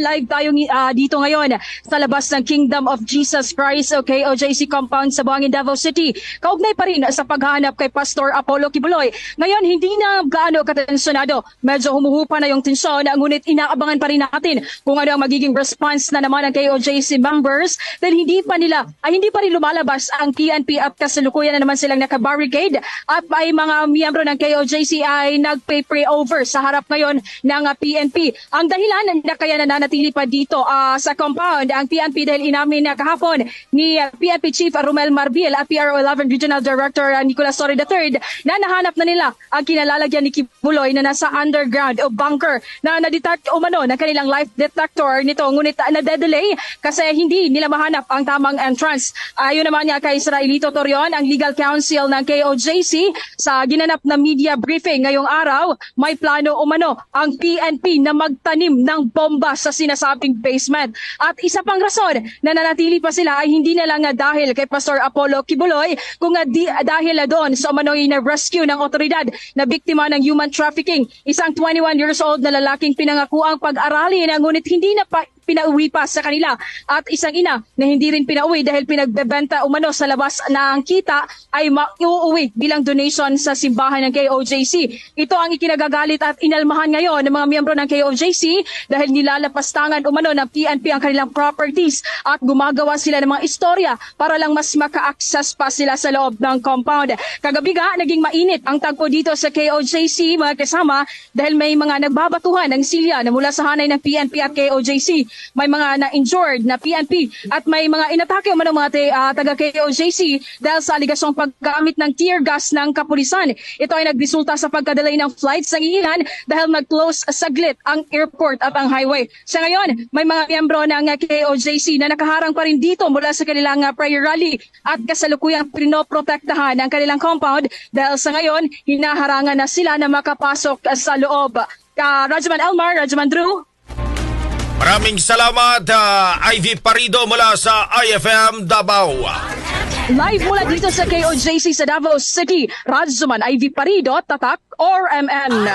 Live tayo ah, dito ngayon sa labas ng Kingdom of Jesus Christ, okay, OJC compound sa Buangin, Davao City. Kaugnay pa rin sa paghahanap kay Pastor Apollo Kibuloy. Ngayon, hindi na gaano katensyonado. Medyo humuhupa na yung tensyon, ngunit inaabangan pa rin natin kung ano ang magiging response na naman ng KOJC members dahil hindi pa nila, ay hindi pa rin lumalabas ang PNP at kasalukuyan na naman silang nakabarricade at ay mga miyembro ng KOJC ay nagpe-pray over sa harap ngayon ng ah, PNP. Ang dahilan na kaya nananatili pa dito ah, sa compound ang PNP dahil inamin na kahapon ni PNP Chief Romel Marbil at PRO 11 Regional Director ah, Nicolas Torre III na nahanap na nila ang kinalalagyan ni Kibuloy na nasa underground o bunker na na-detect umano ng kanilang life detector nito ngunit ah, na-delay kasi hindi nila mahanap ang tamang entrance. Ayon naman niya kay Israelito Torion, ang legal counsel ng KOJC sa ginanap na media briefing ngayong araw, may plano umano ang PNP na magtanim ng bomba sa sinasabing basement. At isa pang rason na nanatili pa sila ay hindi na lang dahil kay Pastor Apollo Kibuloy, kung di, dahil na doon sa umano'y na-rescue ng otoridad na biktima ng human trafficking. Isang 21 years old na lalaking pinangakuang pag-aralin na ngunit hindi na pa pinauwi pa sa kanila at isang ina na hindi rin pinauwi dahil pinagbebenta umano sa labas na ang kita ay mauuwi bilang donation sa simbahan ng KOJC. Ito ang ikinagagalit at inalmahan ngayon ng mga miyembro ng KOJC dahil nilalapastangan umano ng PNP ang kanilang properties at gumagawa sila ng mga istorya para lang mas maka-access pa sila sa loob ng compound. Kagabi nga, naging mainit ang tagpo dito sa KOJC mga kasama dahil may mga nagbabatuhan ng silya na mula sa hanay ng PNP at KOJC may mga na-injured na PNP at may mga inatake umano mga te, ah, taga KOJC dahil sa aligasyong paggamit ng tear gas ng kapulisan. Ito ay nagresulta sa pagkadelay ng flights ng ilan dahil nag-close saglit ang airport at ang highway. Sa ngayon, may mga miyembro ng KOJC na nakaharang pa rin dito mula sa kanilang ah, prayer rally at kasalukuyang pinoprotektahan ang kanilang compound dahil sa ngayon, hinaharangan na sila na makapasok sa loob. Uh, Rajaman Elmar, Rajaman Drew, Maraming salamat, ah, Ivy Parido mula sa IFM Davao. Live mula dito sa KOJC sa Davao City, Razuman Ivy Parido, Tatak, or MN.